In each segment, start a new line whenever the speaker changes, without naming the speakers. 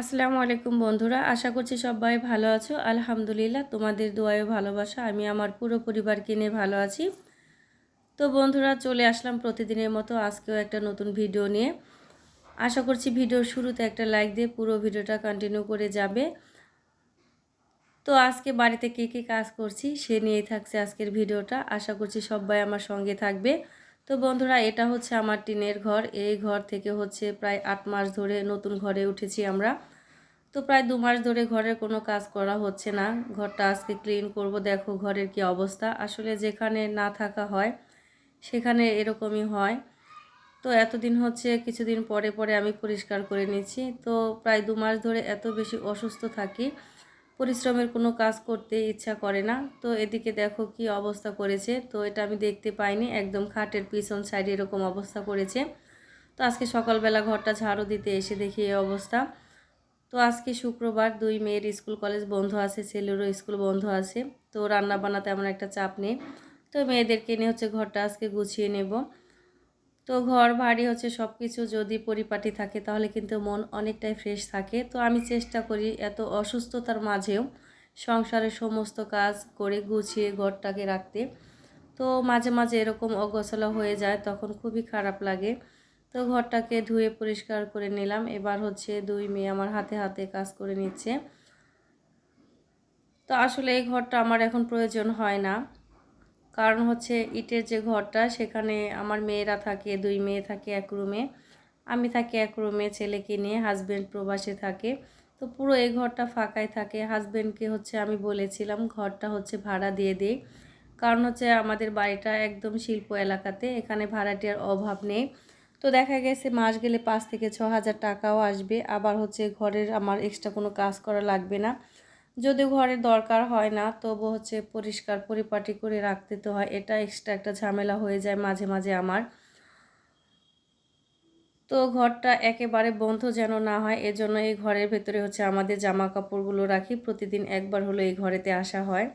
আসসালামু আলাইকুম বন্ধুরা, আশা করছি সবাই ভালো আছো। আলহামদুলিল্লাহ, তোমাদের দোয়ায় ভালোবাসা, আমি আমার পুরো পরিবারকে নিয়ে ভালো আছি। তো বন্ধুরা, চলে আসলাম প্রতিদিনের মতো আজকেও একটা নতুন ভিডিও নিয়ে। আশা করছি ভিডিওর শুরুতে একটা লাইক দিয়ে পুরো ভিডিওটা কন্টিনিউ করে যাবে। তো আজকে বাড়িতে কে কে কাজ করছি, সে নিয়েই থাকছে আজকের ভিডিওটা। আশা করছি সবাই আমার সঙ্গে থাকবে। তো বন্ধুরা, এটা হচ্ছে আমার টিনের ঘর। এই ঘর থেকে হচ্ছে প্রায় আট মাস ধরে নতুন ঘরে উঠেছি আমরা। তো প্রায় দু মাস ধরে ঘরের কোনো কাজ করা হচ্ছে না। ঘরটা আজকে ক্লিন করব। দেখো ঘরের কি অবস্থা। আসলে যেখানে না থাকা হয়, সেখানে এরকমই হয়। তো এতদিন হচ্ছে কিছুদিন পরে পরে আমি পরিষ্কার করে নিচ্ছি। তো প্রায় দু মাস ধরে এত বেশি অসুস্থ থাকি পরিশ্রমের কোনো কাজ করতে ইচ্ছা করে না। তো এদিকে দেখো কি অবস্থা করেছে। তো এটা আমি দেখতে পাইনি। একদম খাটের পিছন সাইডে এরকম অবস্থা করেছে। তো আজকে সকালবেলা ঘরটা ঝাড়ু দিতে এসে দেখি এই অবস্থা। তো আজকে শুক্রবার দুই মেয়ের স্কুল কলেজ বন্ধ আছে, ছেলেরও স্কুল বন্ধ আছে। তো রান্না বান্না তেমন একটা চাপ নেই। তো মেয়েদেরকে নিয়ে হচ্ছে ঘরটা আজকে গুছিয়ে নেব। তো ঘর, বাড়ি হচ্ছে সব কিছু যদি পরিপাটি থাকে তাহলে কিন্তু মন অনেকটাই ফ্রেশ থাকে। তো আমি চেষ্টা করি এত অসুস্থতার মাঝেও সংসারের সমস্ত কাজ করে গুছিয়ে ঘরটাকে রাখতে। তো মাঝে মাঝে এরকম অগোছলা হয়ে যায় তখন খুবই খারাপ লাগে। তো ঘরটাকে ধুয়ে পরিষ্কার করে নিলাম। এবার হচ্ছে দুই মেয়ে আমার হাতে হাতে কাজ করে নিচ্ছে। তো আসলে এই ঘরটা আমার এখন প্রয়োজন হয় না। কারণ হচ্ছে ইটের যে ঘরটা, সেখানে আমার মেয়েরা থাকে, দুই মেয়ে থাকে, এক রুমে। আমি থাকি এক রুমে, ছেলেকে নিয়ে হাজব্যান্ড প্রবাসে থাকে। তো পুরো এই ঘরটা ফাঁকাই থাকে। হাজব্যান্ডকে হচ্ছে আমি বলেছিলাম, ঘরটা হচ্ছে ভাড়া দিয়ে দিই। কারণ হচ্ছে আমাদের বাড়িটা একদম শিল্প এলাকাতে, এখানে ভাড়াটিয়ার অভাব নেই। তো দেখা গেছে মাস গেলে পাঁচ থেকে ছ হাজার টাকাও আসবে। আবার হচ্ছে ঘরের আমার এক্সট্রা কোনো কাজ করা লাগবে না। যদি ঘরের দরকার হয় না তবু হচ্ছে পরিষ্কার পরিপাটি করে রাখতে তো হয়, এটা এক্সট্রা একটা ঝামেলা হয়ে যায় মাঝে মাঝে আমার। তো ঘরটা একেবারে বন্ধ যেন না হয়, এজন্য এই ঘরের ভেতরে হচ্ছে আমাদের জামা কাপড়গুলো রাখি, প্রতিদিন একবার হলো এই ঘরেতে আসা হয়।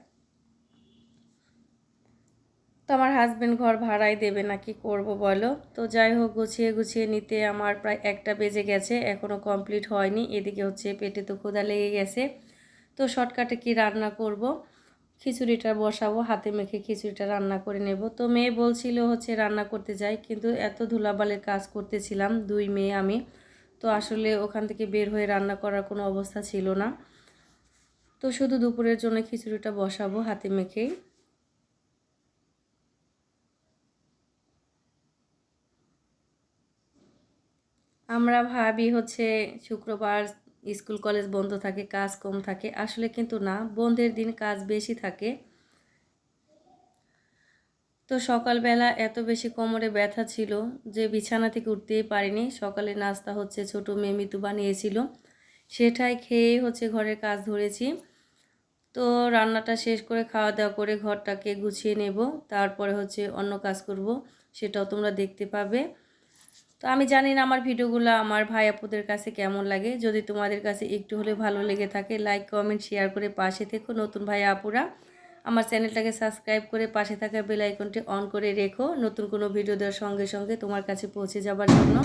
তো আমার হাজব্যান্ড ঘর ভাড়াই দেবে না, কি করব বলো? তো যাই হোক, গুছিয়ে গুছিয়ে নিতে আমার প্রায় একটা বেজে গেছে এখনও কমপ্লিট হয়নি, এদিকে হচ্ছে পেটে তো ক্ষুদা লেগে গেছে। তো শর্টকাটে কি রান্না করব? খিচুড়িটা বসাবো, হাতে মেখে খিচুড়িটা রান্না করে নেব। তো মেয়ে বলছিল হচ্ছে রান্না করতে যাই, কিন্তু এত ধুলাবালের কাজ করতেছিলাম, দুই মেয়ে আমি। তো আসলে ওখান থেকে বের হয়ে রান্না করার কোনো অবস্থা ছিল না। তো শুধু দুপুরের জন্য খিচুড়িটা বসাবো, হাতে মেখেই। আমরা ভাবি হচ্ছে শুক্রবার স্কুল, কলেজ বন্ধ থাকে, কাজ কম থাকে। আসলে কিন্তু না, বন্ধের দিন কাজ বেশি থাকে। তো সকালবেলা এত বেশি কোমরে ব্যথা ছিল যে বিছানা থেকে উঠতেই পারিনি। সকালে নাস্তা হচ্ছে ছোট মেয়ে মিতু বানিয়েছিল। সেটাই খেয়ে হচ্ছে ঘরের কাজ ধরেছি। তো রান্নাটা শেষ করে খাওয়া দাওয়া করে ঘরটাকে গুছিয়ে নেব। তারপরে হচ্ছে অন্য কাজ করব, সেটাও তোমরা দেখতে পাবে। তো আমি জানি না আমার ভিডিওগুলো আমার ভাই আপুদের কাছে কেমন লাগে। যদি তোমাদের কাছে একটু হলে ভালো লেগে থাকে লাইক কমেন্ট শেয়ার করে পাশে থেকো নতুন ভাই আপুরা। আমার চ্যানেলটাকে সাবস্ক্রাইব করে পাশে থাকা বেল আইকনটি অন করে রেখো। নতুন কোনো ভিডিও দেওয়ার সঙ্গে সঙ্গে তোমার কাছে পৌঁছে যাবার জন্য।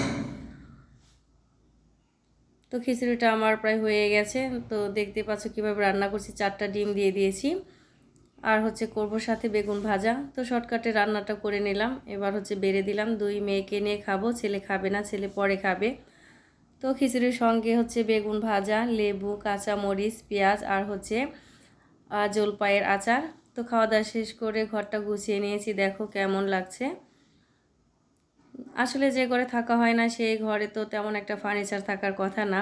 তো খিচুড়িটা আমার প্রায় হয়ে গেছে। তো দেখতে পাচ্ছ কীভাবে রান্না করছি। চারটা ডিম দিয়ে দিয়েছি। আর হচ্ছে করব সাথে বেগুন ভাজা। তো শর্টকাটে রান্নাটা করে নিলাম। এবার হচ্ছে বেড়ে দিলাম। দুই মেয়েকে নিয়ে খাব। ছেলে খাবে না, ছেলে পরে খাবে। তো খিচুড়ির সঙ্গে হচ্ছে বেগুন ভাজা, লেবু কাঁচা মরিচ পেঁয়াজ আর হচ্ছে জলপাইয়ের আচার। তো খাওয়া দাওয়া শেষ করে ঘরটা গুছিয়ে নিয়েছি। দেখো কেমন লাগছে। আসলে যে ঘরে থাকা হয় না, সেই ঘরে তো তেমন একটা ফার্নিচার থাকার কথা না।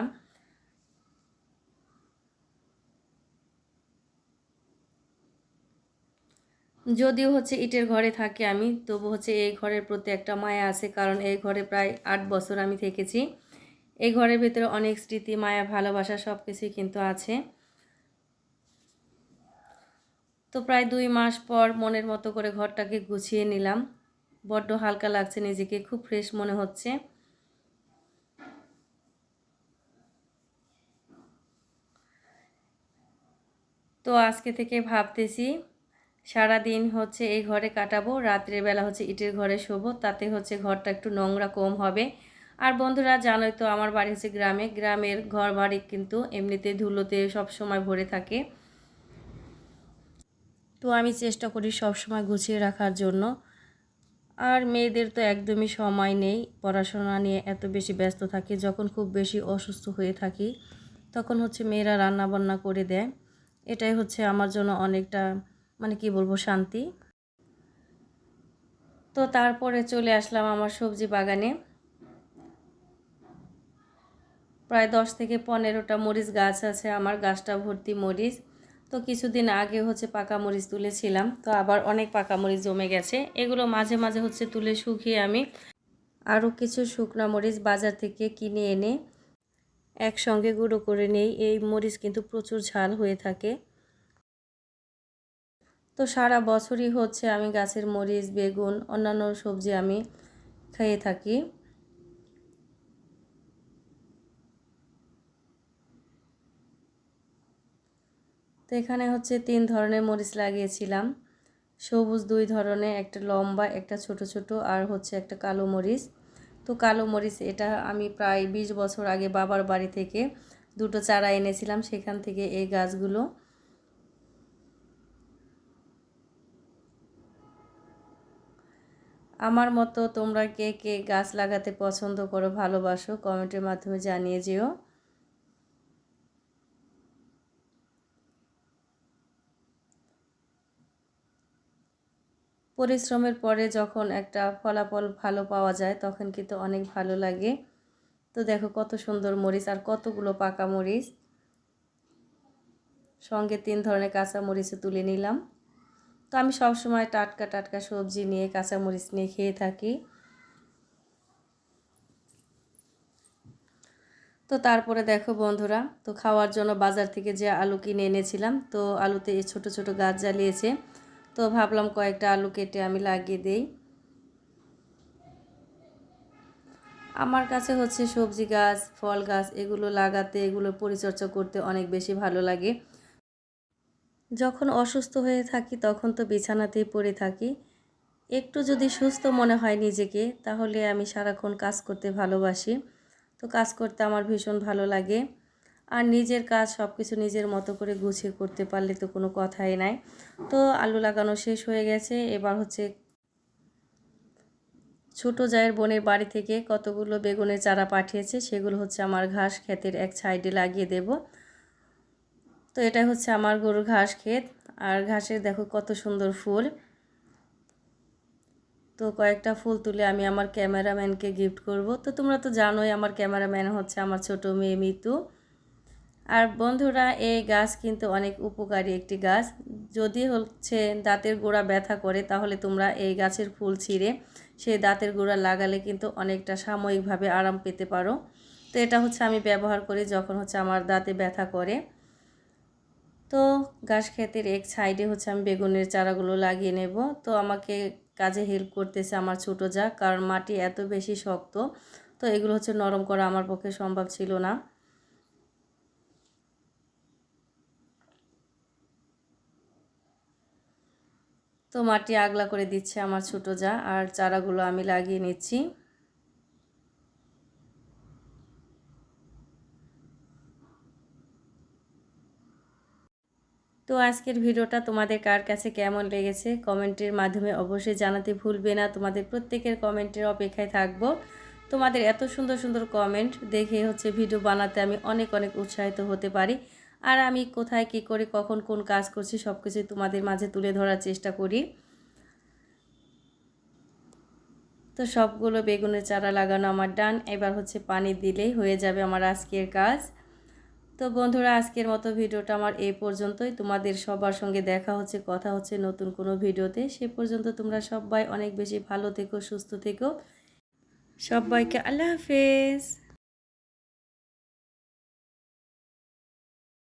যদিও হচ্ছে ইটের ঘরে থাকি আমি, তবু হচ্ছে এই ঘরের প্রতি একটা মায়া আছে, কারণ এই ঘরে প্রায় আট বছর আমি থেকেছি। এই ঘরের ভিতরে অনেক স্মৃতি, মায়া, ভালোবাসা সব কিছুই কিন্তু আছে। তো প্রায় দুই মাস পর মনের মতো করে ঘরটাকে গুছিয়ে নিলাম। বড্ড হালকা লাগছে, নিজেকে খুব ফ্রেশ মনে হচ্ছে। তো আজকে থেকে ভাবতেছি সারা দিন হচ্ছে এই ঘরে কাটাবো, রাত্রের বেলা হচ্ছে ইটের ঘরে শোবো, তাতে হচ্ছে ঘরটা একটু নোংরা কম হবে। আর বন্ধুরা, জানোই তো আমার বাড়ি হচ্ছে গ্রামে, গ্রামের ঘর বাড়ি কিন্তু এমনিতে ধুলোতে সব সময় ভরে থাকে। তো আমি চেষ্টা করি সব সময় গুছিয়ে রাখার জন্য। আর মেয়েদের তো একদমই সময় নেই, পড়াশোনা নিয়ে এত বেশি ব্যস্ত থাকে, যখন খুব বেশি অসুস্থ হয়ে থাকি, তখন হচ্ছে মেয়েরা রান্না বান্না করে দেয়। এটাই হচ্ছে আমার জন্য অনেকটা মানে কি বলব, শান্তি। তো তারপরে চলে আসলাম আমার সবজি বাগানে। প্রায় দশ থেকে পনেরোটা মরিচ গাছ আছে, আমার গাছটা ভর্তি মরিচ। তো কিছুদিন আগে হচ্ছে পাকা মরিচ তুলেছিলাম, তো আবার অনেক পাকা মরিচ জমে গেছে। এগুলো মাঝে মাঝে হচ্ছে তুলে শুকিয়ে আমি আরও কিছু শুকনা মরিচ বাজার থেকে কিনে এনে একসঙ্গে গুঁড়ো করে নেই। এই মরিচ কিন্তু প্রচুর ঝাল হয়ে থাকে। তো সারা বছরই হচ্ছে আমি গাছের মরিচ, বেগুন, অন্যান্য সবজি আমি খেয়ে থাকি। তো এখানে হচ্ছে তিন ধরনের মরিচ লাগিয়েছিলাম। সবুজ দুই ধরনের, একটা লম্বা, একটা ছোট ছোট, আর হচ্ছে একটা কালো মরিচ। তো কালো মরিচ, এটা আমি প্রায় ২০ বছর আগে বাবার বাড়ি থেকে দুটো চারা এনেছিলাম। সেখান থেকে এই গাছগুলো আমার মতো তোমরা কে কে গাছ লাগাতে পছন্দ করো, ভালোবাসো কমেন্টের মাধ্যমে জানিয়ে যেও। পরিশ্রমের পরে যখন একটা ফলাফল ভালো পাওয়া যায়, তখন কিন্তু অনেক ভালো লাগে। তো দেখো কত সুন্দর মরিচ আর কতগুলো পাকা মরিচ। সঙ্গে তিন ধরনের কাঁচা মরিচও তুলে নিলাম। তো আমি সবসময় টাটকা টাটকা সবজি নিয়ে কাঁচা মরিচ নিয়ে খেয়ে থাকি। তো তারপরে দেখো বন্ধুরা, তো খাওয়ার জন্য বাজার থেকে যে আলু কিনে এনেছিলাম, তো আলুতে ছোটো ছোটো গাছ জ্বালিয়েছে। তো ভাবলাম কয়েকটা আলু কেটে আমি লাগিয়ে দেই। আমার কাছে হচ্ছে সবজি গাছ, ফল গাছ, এগুলো লাগাতে, এগুলো পরিচর্যা করতে অনেক বেশি ভালো লাগে। যখন অসুস্থ হয়ে থাকি, তখন তো বিছানাতেই পড়ে থাকি। একটু যদি সুস্থ মনে হয় নিজেকে, তাহলে আমি সারাক্ষণ কাজ করতে ভালোবাসি। তো কাজ করতে আমার ভীষণ ভালো লাগে। আর নিজের কাজ সব কিছু নিজের মতো করে গুছিয়ে করতে পারলে তো কোনো কথাই নাই। তো আলু লাগানো শেষ হয়ে গেছে। এবার হচ্ছে ছোট জায়ের বোনের বাড়ি থেকে কতগুলো বেগুনের চারা পাঠিয়েছে, সেগুলো হচ্ছে আমার ঘাস ক্ষেতের এক সাইডে লাগিয়ে দেব। তো এটা হচ্ছে আমার গরুর ঘাস ক্ষেত। আর ঘাসের দেখো কত সুন্দর ফুল। তো কয়েকটা ফুল তুলে আমি আমার ক্যামেরাম্যানকে গিফট করব। তো তোমরা তো জানোই আমার ক্যামেরাম্যান হচ্ছে আমার ছোট মেয়ে মিতু। আর বন্ধুরা, এই গাছ কিন্তু অনেক উপকারী একটি গাছ। যদি হচ্ছে দাঁতের গোড়া ব্যথা করে, তাহলে তোমরা এই গাছের ফুল ছিঁড়ে সেই দাঁতের গোড়া লাগালে কিন্তু অনেকটা সাময়িকভাবে আরাম পেতে পারো। তো এটা হচ্ছে আমি ব্যবহার করি যখন হচ্ছে আমার দাঁতে ব্যথা করে। তো ঘাস ক্ষেতের এক সাইডে হচ্ছে আমি বেগুনের চারাগুলো লাগিয়ে নেব। তো আমাকে কাজে হেল্প করতেছে আমার ছোটো যা, কারণ মাটি এত বেশি শক্ত, তো এগুলো হচ্ছে নরম করা আমার পক্ষে সম্ভব ছিল না। তো মাটি আগলা করে দিচ্ছে আমার ছোটো যা, আর চারাগুলো আমি লাগিয়ে নিচ্ছি। তো আজকের ভিডিওটা তোমাদের কার কাছে কেমন লেগেছে কমেন্টের মাধ্যমে অবশ্যই জানাতে ভুলবে না। তোমাদের প্রত্যেকের কমেন্টের অপেক্ষায় থাকব। তোমাদের এত সুন্দর সুন্দর কমেন্ট দেখে হচ্ছে ভিডিও বানাতে আমি অনেক অনেক উৎসাহিত হতে পারি। আর আমি কোথায়, কি করে, কখন, কোন কাজ করছি সব কিছুই তোমাদের মাঝে তুলে ধরার চেষ্টা করি। তো সবগুলো বেগুনের চারা লাগানো আমার ডান। এবার হচ্ছে পানি দিলেই হয়ে যাবে আমার আজকের কাজ। তো বন্ধুরা, আজকের মতো ভিডিওটা আমার এই পর্যন্তই। তোমাদের সবার সঙ্গে দেখা হচ্ছে, কথা হচ্ছে নতুন কোনো ভিডিওতে। সে পর্যন্ত তোমরা সবাই অনেক বেশি ভালো থেকো, সুস্থ থেকো। সবাইকে আল্লাহ হাফেজ।